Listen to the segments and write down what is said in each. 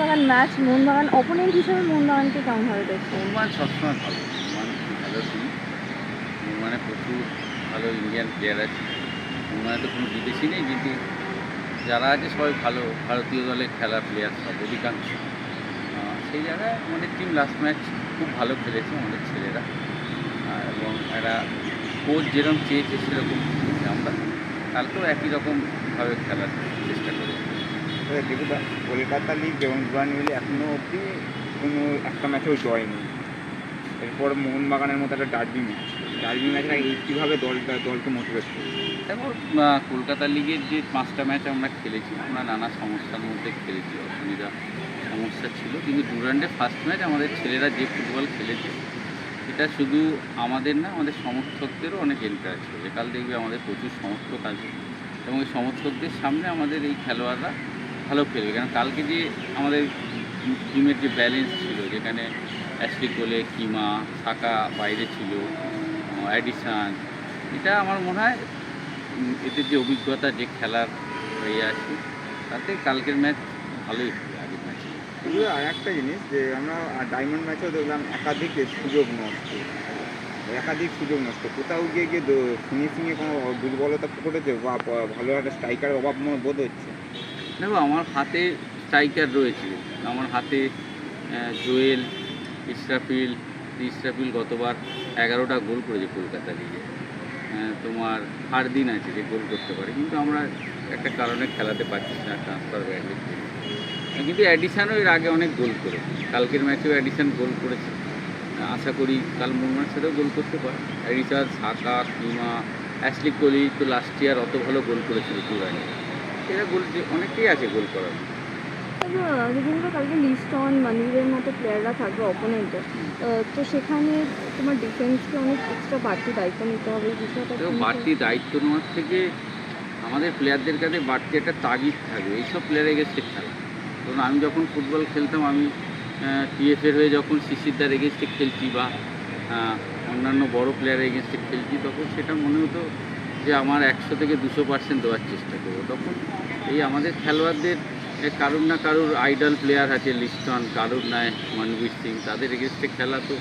Mohun Bagan match Mohun Bagan opponent হিসেবে মোহনবাগানকে কেমনভাবে দেখছেন? মোহনবাগান সবসময় ভালো। মোহনবাগান প্রচুর ভালো ইন্ডিয়ান প্লেয়ার আছে। মোহনবাগানে তো কোনো বিদেশি নেই, কিন্তু যারা আছে সবাই ভালো। ভারতীয় দলে খেলা প্লেয়ার সব অধিকাংশ। সেই জায়গায় আমাদের টিম লাস্ট ম্যাচ খুব ভালো খেলেছে আমাদের ছেলেরা। এবং একটা কোচ যেরকম চেয়েছে সেরকম আমরা। কালকেও একই রকমভাবে করেছি তবে দেখুন কলকাতা লিগ এবং দুয়ান মিলে এখনও অবধি কোনো একটা ম্যাচেও জয় নেই। এরপর মোহনবাগানের মতো একটা ডার্বি ম্যাচ ডার্বি ম্যাচটা কীভাবে দলটা দলকে মোটিভেট করবে? আহ, কলকাতা লিগের যে পাঁচটা ম্যাচ আমরা খেলেছি আমরা নানা সমস্যার মধ্যে খেলেছি অসুবিধা সমস্যা ছিল। কিন্তু ডুরান্ডে ফার্স্ট ম্যাচ আমাদের ছেলেরা যে ফুটবল খেলেছে এটা শুধু আমাদের না আমাদের সমর্থকদেরও অনেক এনকারেজ করেছে কাল দেখবে আমাদের প্রচুর সমর্থক আছে। এবং এই সমর্থকদের সামনে আমাদের এই খেলোয়াড়রা ভালো খেলবে, কারণ কালকে যে আমাদের টিমের যে ব্যালেন্স ছিল, যেখানে অ্যাশলি কোলে কিমা, সাকা বাইরে ছিল অ্যাডিসান এটা আমার মনে হয় এদের যে অভিজ্ঞতা, যে খেলার হয়ে আছে, তাতে কালকের ম্যাচ ভালোই হবে, আগের ম্যাচ শুধু আর একটা জিনিস যে, আমরা ডায়মন্ড ম্যাচেও দেখলাম, একাধিক সুযোগ নষ্ট। একাধিক সুযোগ নষ্ট। কোথাও গিয়ে গিয়ে ফিনিশিংয়ে কোনো দুর্বলতা ঘটেছে বা ভালো একটা স্ট্রাইকারের অভাব মনে বোধ হচ্ছে। দেখো, আমার হাতে স্ট্রাইকার রয়েছে। আমার হাতে জোয়েল, ইসরাফিল ইসরাফিল গতবার এগারোটা গোল করেছে কলকাতা লিগে তোমার হারদিন আছে, যে গোল করতে পারে। কিন্তু আমরা একটা কারণে খেলাতে পারছি না ট্রান্সফার ব্যান্ডের কিন্তু অ্যাডিশানও এর আগে অনেক গোল করেছে। কালকের ম্যাচেও অ্যাডিশান গোল করেছে। আশা করি কাল মোহনবাগানের সাথেও গোল করতে পারে। অ্যাডিশান সাকা, কিমা, অ্যাশলি কোহলি তো লাস্ট ইয়ার অত ভালো গোল করেছিল টুরানি এরা গোল অনেকেই আছে গোল করার। কালকে লিস্টন মনিরের মতো প্লেয়াররা থাকবে অপোনেন্টে তো সেখানে তোমার ডিফেন্সকে অনেক এক্সট্রা বাড়তি দায়িত্ব নিতে হবে বিষয়টা বাড়তি দায়িত্ব নেওয়ার থেকে আমাদের প্লেয়ারদের কাছে বাড়তি একটা তাগিদ থাকবে। এইসব প্লেয়ারের এগেস্টে খেলা। আমি যখন ফুটবল খেলতাম আমি টিএফের হয়ে যখন শিশিরদার এগেনস্টে খেলছি বা অন্যান্য বড় প্লেয়ারের এগেনস্টে খেলছি তখন সেটা মনে হতো যে আমার একশো থেকে দুশো পার্সেন্ট দেওয়ার চেষ্টা করব। তখন এই আমাদের খেলোয়াড়দের কারুর না কারুর আইডল প্লেয়ার আছে লিস্টন কারুর নয় মনবীর সিং তাদের এগেনস্টে খেলা তো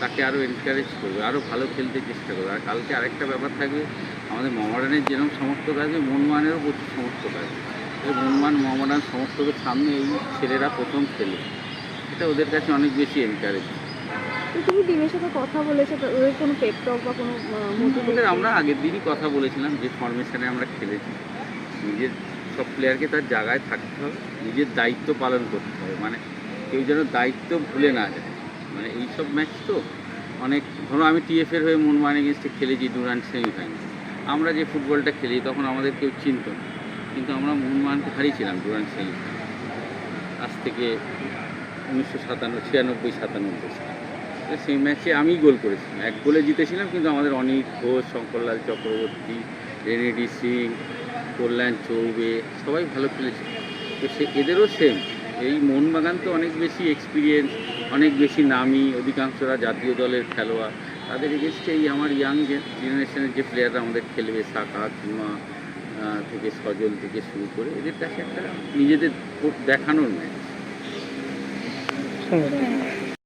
তাকে আরও এনকারেজ করবে আরও ভালো খেলতে চেষ্টা করবে। আর কালকে আরেকটা ব্যাপার থাকবে আমাদের মহারানের যেরকম সমর্থক আছে মনমানেরও প্রচুর সমর্থক আছে। এই মনমান মহামারান সমর্থকের সামনে এই ছেলেরা প্রথম খেলে। এটা ওদের কাছে অনেক বেশি এনকারেজ তুমি সাথে কথা বলেছ ওদের কোনো পেপটক বা কোনো আমরা আগের দিনই কথা বলেছিলাম যে ফরমেশনে আমরা খেলেছি। নিজের সব প্লেয়ারকে তার জায়গায় থাকতে হবে, নিজের দায়িত্ব পালন করতে হবে। মানে কেউ যেন দায়িত্ব ভুলে না যায়। মানে এই সব ম্যাচ তো অনেক, ধরো আমি টিএফের হয়ে মনমান এগেনস্টে খেলেছি ডুরান্ট সেমিফাইনাল আমরা যে ফুটবলটা খেলি, তখন আমাদের কেউ চিনত না। কিন্তু আমরা মোহনবাগানকে হারিয়েছিলাম ডুরান্ট সেমিফাইনাল আজ থেকে উনিশশো সাতান্ন, ছিয়ানব্বই, সাতানব্বই। সেই ম্যাচে আমিই গোল করেছিলাম। এক গোলে জিতেছিলাম, কিন্তু আমাদের অনিক ঘোষ, শঙ্করলাল চক্রবর্তী রেনেডি সিং কল্যাণ চৌবে, সবাই ভালো খেলেছে তো সে এদেরও সেম এই মোহনবাগান তো অনেক বেশি এক্সপিরিয়েন্স অনেক বেশি নামি, অধিকাংশরা জাতীয় দলের খেলোয়াড়। তাদের এগেনস্টে এই আমার ইয়াং জেনারেশনের যে প্লেয়াররা আমাদের খেলবে, সাকা, কিমা থেকে সজল থেকে শুরু করে, এদের কাছে একটা নিজেদের দেখানোর ম্যাচ